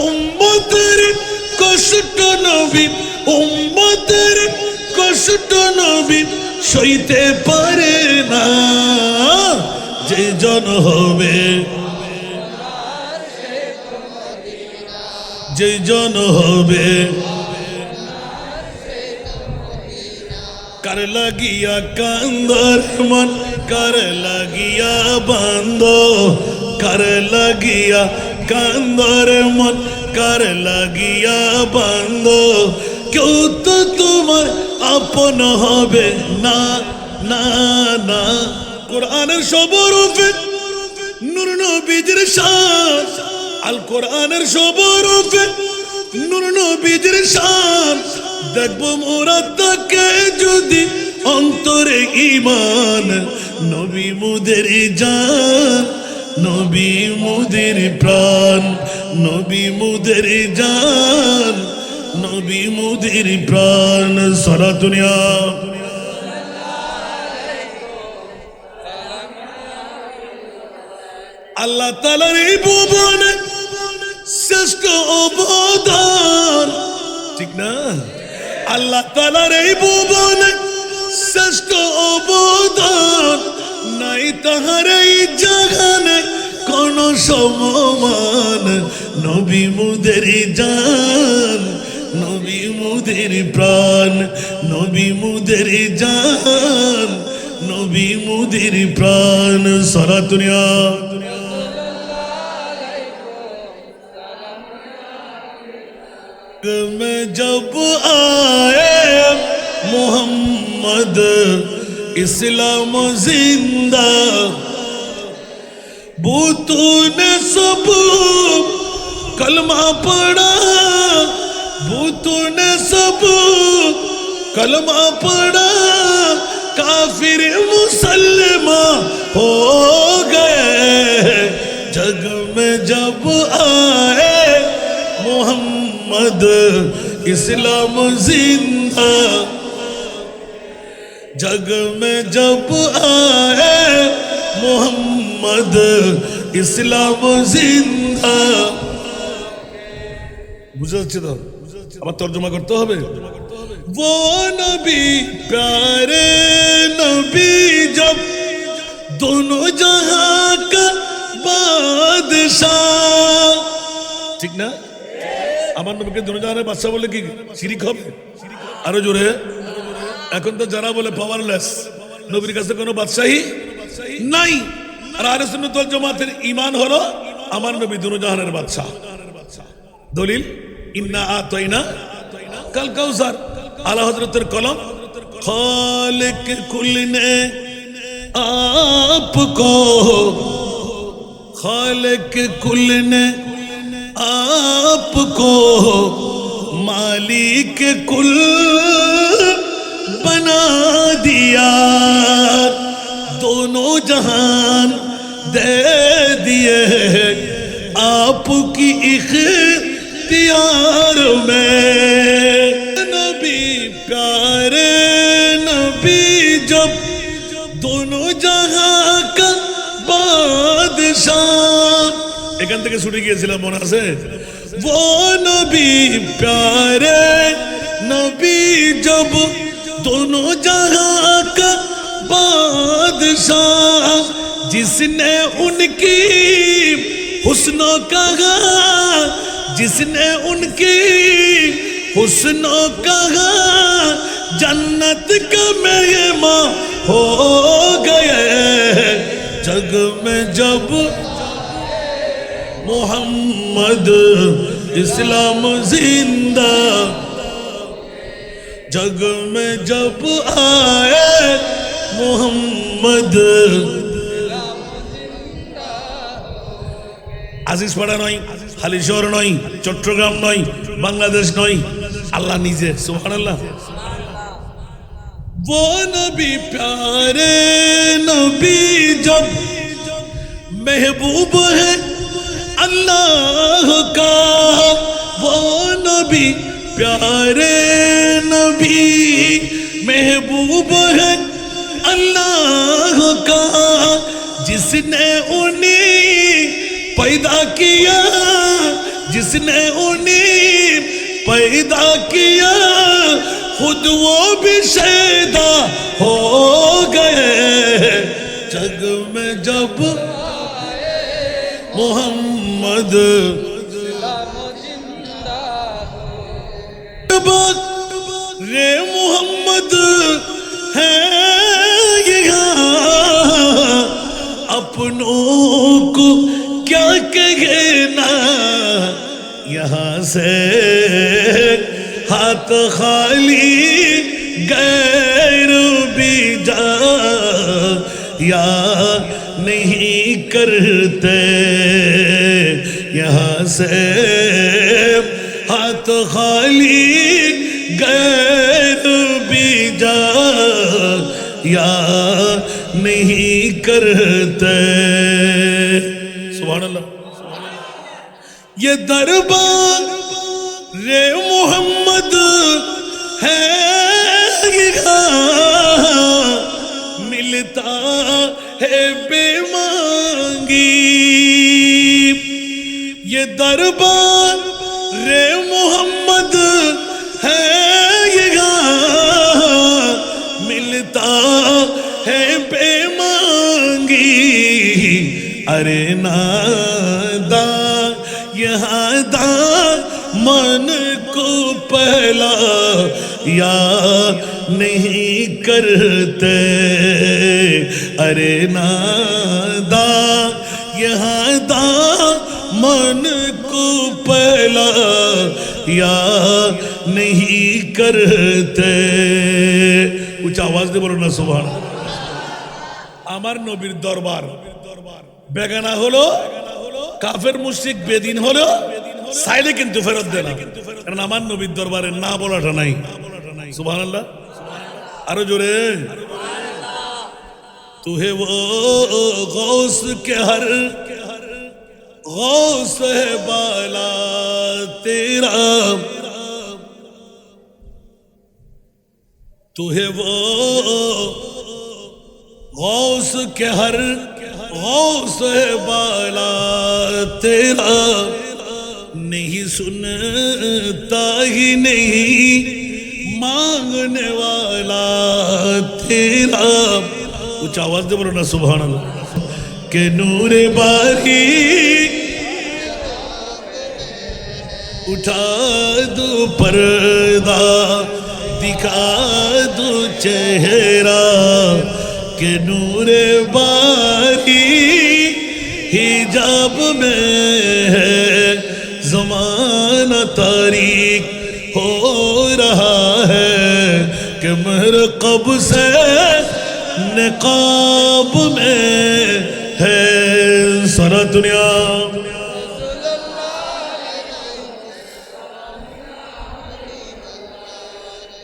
উম্মতের কষ্ট নবী, উম্মতের কষ্ট নবী, সইতে পারে না। যে জন হবে, যে জন হবে, কার লাগিয়া কান্দর মন, কার লাগিয়া বান্দ কার লাগিয়া কান্দর মন কার লাগিয়া বান্দ কেউ তো তোমার আপন হবে না না না। কোরআনের সবরূপে নূর নবীজির শান। আল কোরআনের সবরূপে নূর নবীজির শান। দেখব মোরা তাকে যদি অন্তরে ইমান নবী মুদের জান নবী মুদের প্রাণ, নবী মুদের জান, নবী মুদের প্রাণ, সারা দুনিয়া। আল্লাহ তালার এই ভুবনে শ্রেষ্ঠ অবদান। ঠিক না? আল্লাহ তালার এই ভুবনে শ্রেষ্ঠ অবদান। নাই তাহার এই জাগানে কোন সমমান। নবী মুদের জান, নবী মুদের প্রাণ, নবী মুদের জান, নবী মুদের প্রাণ। সারা দুনিয়া। میں جب آئے محمد اسلام زندہ بوتوں نے سب کلمہ پڑا بوتوں نے سب کلمہ پڑا کافر مسلمہ ہو گئے۔ جگ میں جب آئے محمد، اسلام زندہ जग में जब आए मोहम्मद इस्लाम जिंदा বুঝতে যাচ্ছে তো আবার তর্জমা করতে হবে वो नबी प्यारे नबी जब दोनों जहां का बादशाह ঠিক না আমার নবীকে দুজাহানের বাচ্চা বলে কি শিরিক হবে আরো জোরে এখন তো যারা বলে পাওয়ারলেস নবীর কাছে কোনো বাদশাহী নাই। আর আর সুন্নতল জমাতের ইমান হলো আমার নবী দুজাহানের বাদশাহ। দলিল, ইন্না আতইনা কাল কাউসার। আলা হজরতের কলম, খালেক কুলনে আপকো, খালেক কুলনে আপকো, মালিক কুল دیا دونوں جہان دے دیے آپ کی اختیار میں نبی پیارے نبی جب دونوں جہاں کا بادشاہ۔ ایکن کے سنی کی اصلہ مونا سے۔ وہ نبی پیارے نبی جب شاہ جس نے ان کی حسن کہا، جس نے ان کی حسن کہا، جنت کا مہماں ہو گئے۔ جگ میں جب محمد اسلام زندہ، جگ میں جب آئے، محمد আজিজ পাড়া নয় হালিশহর নয় চট্টগ্রাম নয় বাংলাদেশ নয় আল্লাহ নিজে সুহান আল্লাহ वो नबी प्यारे नबी जब महबूब है अल्लाह का वो नबी प्यारे नबी महबूब है اللہ کا جس نے انہیں پیدا کیا، جس نے انہیں پیدا کیا، خود وہ بھی شیدا ہو گئے۔ جگ میں جب محمد رے محمد کہنا یہاں سے ہاتھ خالی گیر بھی جا یا نہیں کرتے یہاں سے ہاتھ خالی گیر بھی جا یا نہیں کرتے سبحان اللہ یہ دربار رے محمد ہے۔ ملتا ہے بے مانگی۔ یہ دربار رے محمد ہے۔ ملتا ہے بے مانگی۔ ارے نا नहीं करते अरे नादा यहाँ दा मन को पहला या नहीं करते कुछ आवाज दे बोलो ना सुबह আমার নবীর দরবার বেগানা হলো কাফের মুশরিক বেদিন হলো সাইলে কিন্তু ফেরত দেয় না কারণ আমার নবীর দরবারে না বলাটা নাই সুবহানাল্লাহ আরো জোরে তুহে वो गौस के हर गौस है बाला तेरा तुहे वो गौस के हर गौस है बाला तेरा नहीं सुनता ही नहीं مانگنے والا تیرا۔ کچھ آواز دے بولو نا سبحان اللہ کہ نور باری اٹھا دو پردہ، دکھا دو چہرہ۔ کہ نور باری حجاب میں ہے، زمانہ تاریخ ہو رہا۔ کہ کب سے نقاب میں ہے سارا دنیا۔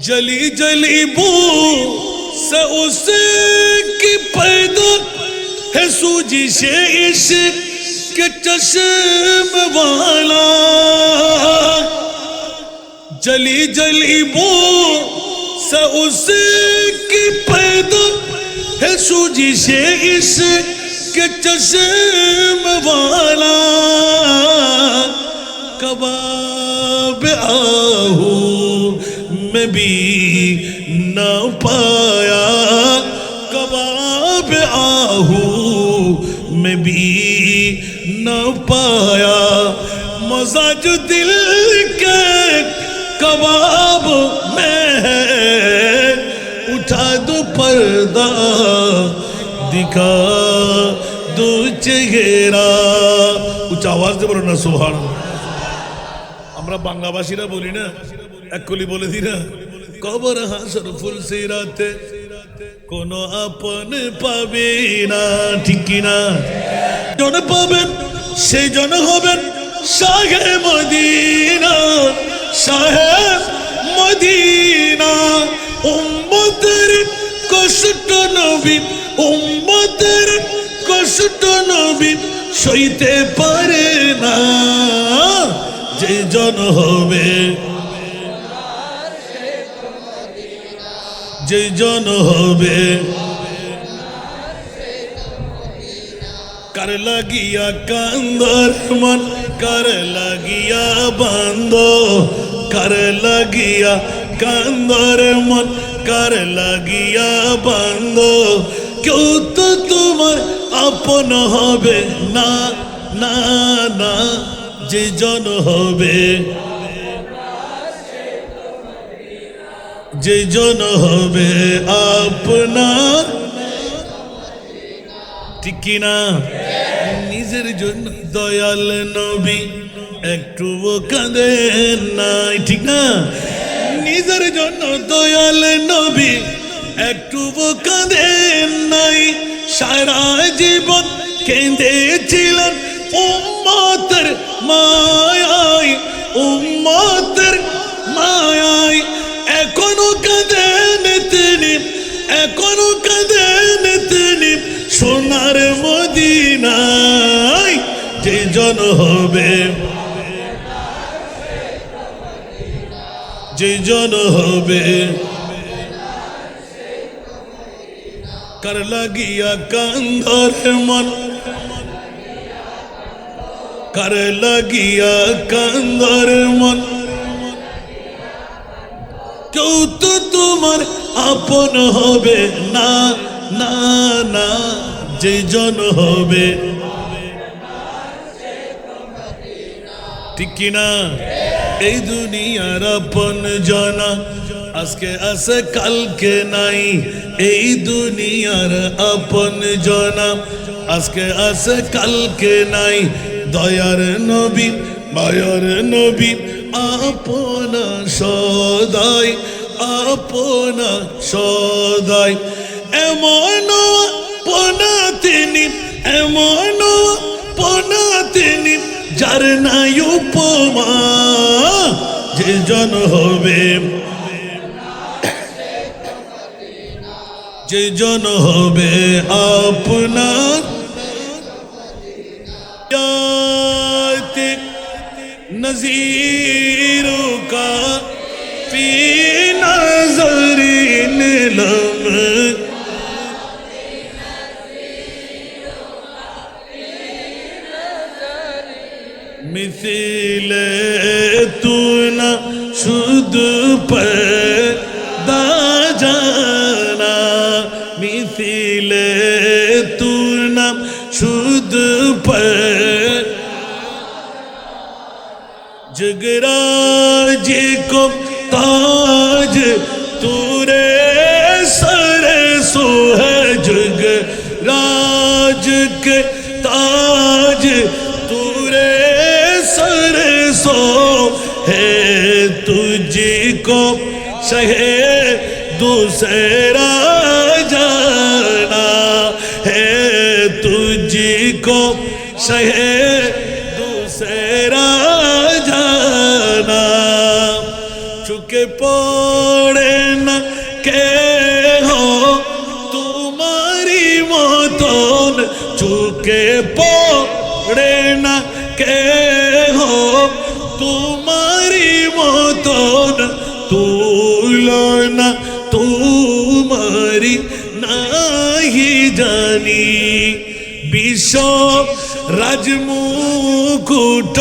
جلی جلی بو سے اس کی پیدا ہے سوجی سے اس کے چشم والا۔ جلی جلی بو اس کی پیدا ہے سوجی سے اس کے چشم والا کباب آہو میں بھی نہ پایا کباب آہو میں بھی نہ پایا مزاج دل का দুচে ঘেরা উচ্চ আওয়াজ দেব না সোহান আমরা বাংলাভাষীরা বলি না এক কলি বলে দি না কবর হাসর ফুল সিরাতে কোন আপন পাবে না ঠিক না জন পাবেন সেই জন হবেন শাহে মদিনা সাহেব মদিনা উম্মতের কষ্ট নবী উম্মতের কষ্ট নবী সইতে পারে না। যে জন হবে, যে জন হবে, কার লাগিয়া কান্দর মন, কার লাগিয়া বান্দ, কার লাগিয়া কান্দর মন, কার লাগিয়া বান্দ কেউ তো তোমার আপন হবে না না না, যে জন হবে। যে জন হবে আপনার ঠিক কি না? নিজের জন্য দয়াল নবী একটু কাঁদেন নাই, ঠিক না? নিজের জন্য দয়াল নবী একটু কাঁদেন নাই। সারা জীবন কেঁদেছিলেন উম্মতের মায়াই উম্মতের মায়াই। এখনও কাঁদেন তিনি, এখনও কাঁদেন তিনি সোনার মদিনায়। যে জন হবে, যে জন হবে। কার লাগিয়া কান্দর মন? কার লাগিয়া কান্দর মন? কেউ তো তোমার আপন হবে না না না, যে জন হবে। ঠিক কিনা? এই দুনিয়ার আপন জনা। আজকে আছে কালকে নাই, এই দুনিয়ার আপন জনা আজকে আছে কালকে নাই, দয়ার নবী, মায়ার নবী, আপনা সদাই আপনা সদাই। এমন পনা তিনি, এমন পনা তিনি, যার নাই উপমা, যে জন হবে যে জন হবে আপনার নজির جگرا جی کو تاج، تورے سر سو ہے جگ راج کے تاج، تورے سر سو ہے تجھ کو سہے دوسرا جانا ہے، تجھ کو سہے دوسرا পড়ে না কে হো তোমারি মতন চুকে পড়ে না কে হো তোমারি মতন তুলনা তোমারি নাহি জানি। বিশ্ব রাজমুকুট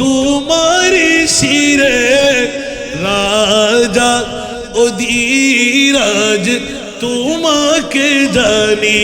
তোমারি শিরে রাজা অধীরাজ তোমাকে জানি।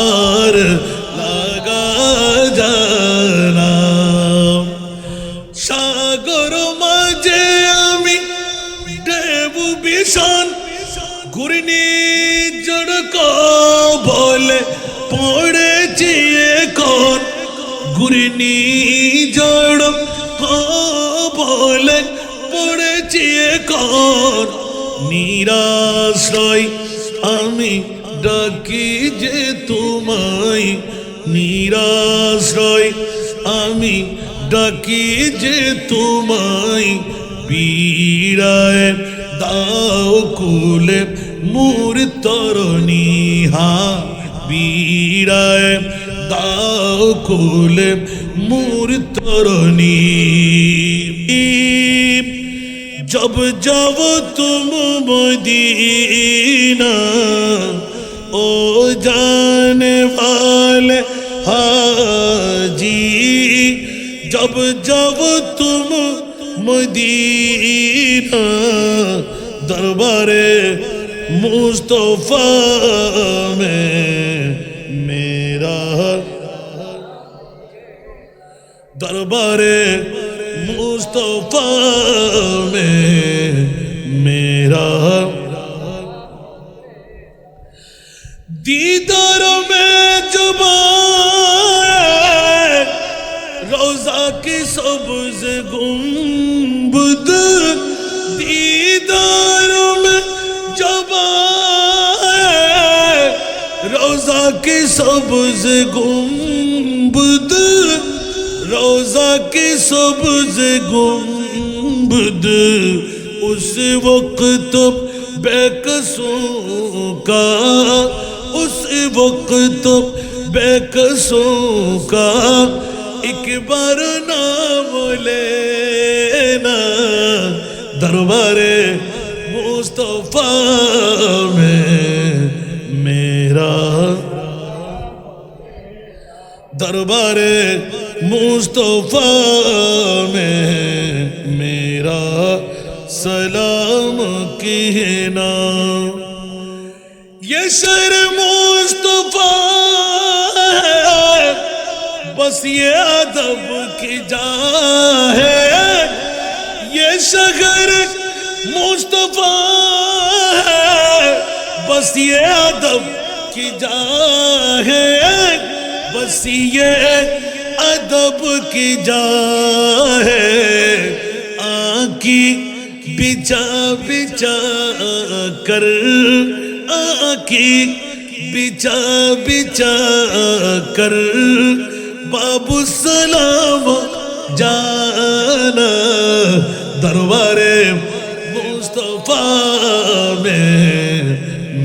পার লাগা জানা। সাগর মাঝে আমি দেবু ভীষণ ঘূর্ণি জড় বলে পড়েছি এখন। ঘূর্ণি জড় বলে পড়েছি এখন। নিরাশ্রয় আমি ডাকি যে তোমায় নিরাশ্রয়। আমি ডাকি যে তোমায় পীড়ায়। দাও কুলে মুর তরণী হা পীড়ায়। দাও কুলে মুর তরণী। জব যাব তুম মদিনা। او جان والے حاجی، جب جب تم مدینہ دربار مصطفیٰ میں میرا دربار مصطفیٰ میں میرا ستاروں میں جب روزہ کی سبز گنبد دیداروں میں روزہ کی سبز گنبد روزہ کی سبز گنبد اس وقت بیک سو کا اس وقت بے قصوں کا ایک بار نام لینا دربار مصطفیٰ میں میرا دربار مصطفیٰ میں میرا سلام کی نام یہ سر مصطفیٰ بس یہ ادب کی جان ہے۔ یہ شہر مصطفیٰ ہے۔ بس یہ ادب کی جان ہے۔ بس یہ ادب کی جان ہے۔ آ کی بچا بچا کر کی بچا بچا کر بابو سلام جانا دربار مصطفیٰ میں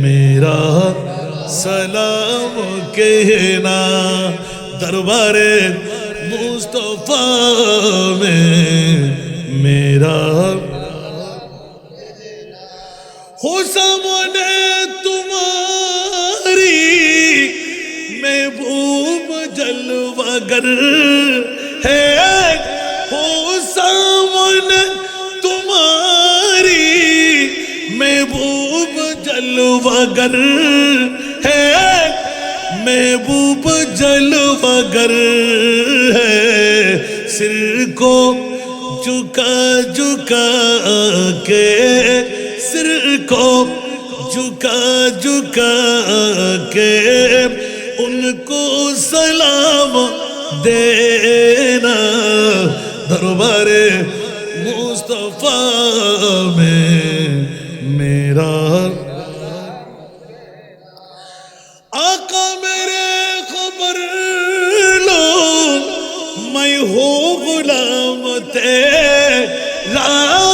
میرا سلام کہنا دربار مصطفیٰ میں میرا ہو سامنے مگر ہے ہو سامن تمہاری محبوب جلوگر ہے محبوب جلوگر ہے سر کو جھکا جھکا کے سر کو جھکا جھکا کے ان کو سلام دینا۔ دربار مصطفیٰ میں میرا۔ آقا میرے خبر لو، میں ہوں غلام تیرا۔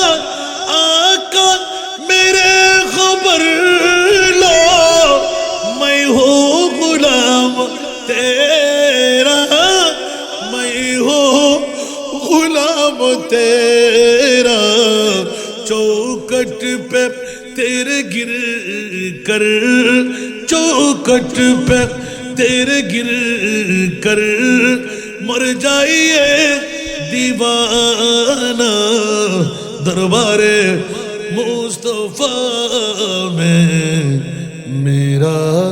چوکٹ پہ تیرے گر کر، چوکٹ پہ تیرے گر کر۔ مر جائیے دیوانہ دربار مصطفیٰ میں، میرا